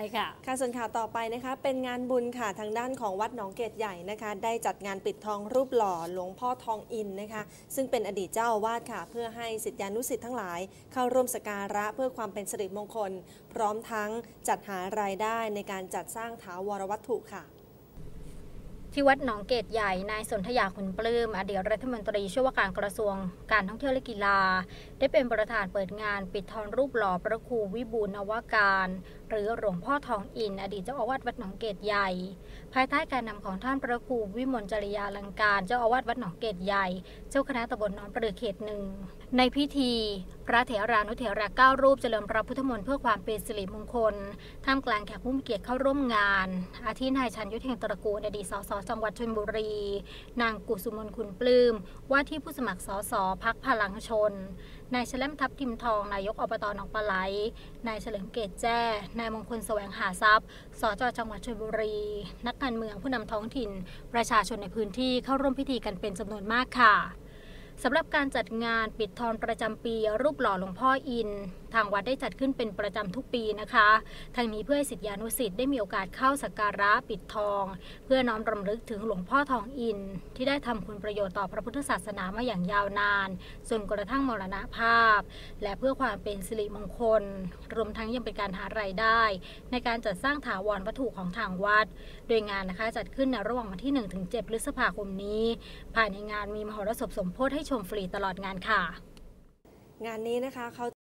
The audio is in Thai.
ใช่ค่ะค่ะส่วนข่าวต่อไปนะคะเป็นงานบุญค่ะทางด้านของวัดหนองเกตใหญ่นะคะ ได้จัดงานปิดทองรูปหล่อหลวงพ่อทองอินนะคะ ซึ่งเป็นอดีตเจ้าอาวาสค่ะ เพื่อให้สิทธิานุสิทธิ์ทั้งหลาย เข้าร่วมสกการะเพื่อความเป็นสิริมงคล พร้อมทั้งจัดหารายได้ในการจัดสร้างถาวรวัตถุค่ะที่วัดหนองเกตใหญ่ นายสนธยาขุนปลื้ม อดีตรัฐมนตรีช่วยว่าการกระทรวงการท่องเที่ยวและกีฬา ได้เป็นประธานเปิดงานปิดทองรูปหล่อพระครูวิบูลย์นวการ หรือหลวงพ่อทองอิน อดีตเจ้าอาวาสวัดหนองเกตใหญ่ ภายใต้การนำของท่านพระครูวิมลจริยาลังการ เจ้าอาวาสวัดหนองเกตใหญ่ เจ้าคณะตำบลหนองปลือเขตหนึ่ง ในพิธี พระเถรานุเถระเก้ารูปเจริญพระพุทธมนต์เพื่อความเป็นสิริมงคล ท่ามกลางแขกผู้มีเกียรติเข้าร่วมงาน อาทินายชันยุทธเฮงตระกูลอดีตสสจังหวัดชลบุรี นางกุสุมนคุณปลื้มว่าที่ผู้สมัครสสพักพลังชน นายเฉลิมทัพทิมทอง นายกอบตหนองปลาไหล นายเฉลิมเกตแจ้นายมงคลแสวงหาทรัพย์ สจจังหวัดชลบุรี นักการเมืองผู้นำท้องถิ่น ประชาชนในพื้นที่เข้าร่วมพิธีกันเป็นจำนวนมากค่ะสำหรับการจัดงานปิดทองประจำปีรูปหล่อหลวงพ่ออิน ทางวัดได้จัดขึ้นเป็นประจำทุกปีนะคะทางนี้เพื่อให้สิทธิานุสิทธิ์ได้มีโอกาสเข้าสักการะปิดทอง เพื่อน้อมรำลึกถึงหลวงพ่อทองอิน ที่ได้ทำคุณประโยชน์ต่อพระพุทธศาสนามาอย่างยาวนานจนกระทั่งมรณภาพ และเพื่อความเป็นสิริมงคล รวมทั้งยังเป็นการหารายได้ ในการจัดสร้างถาวรวัตถุของทางวัด โดยงานนะคะจัดขึ้นในระหว่างวันที่ 1-7 พฤษภาคมนี้ภายในงานมีมหรสพสมโพธิให้ชมฟรีตลอดงานค่ะ งานนี้นะคะเขา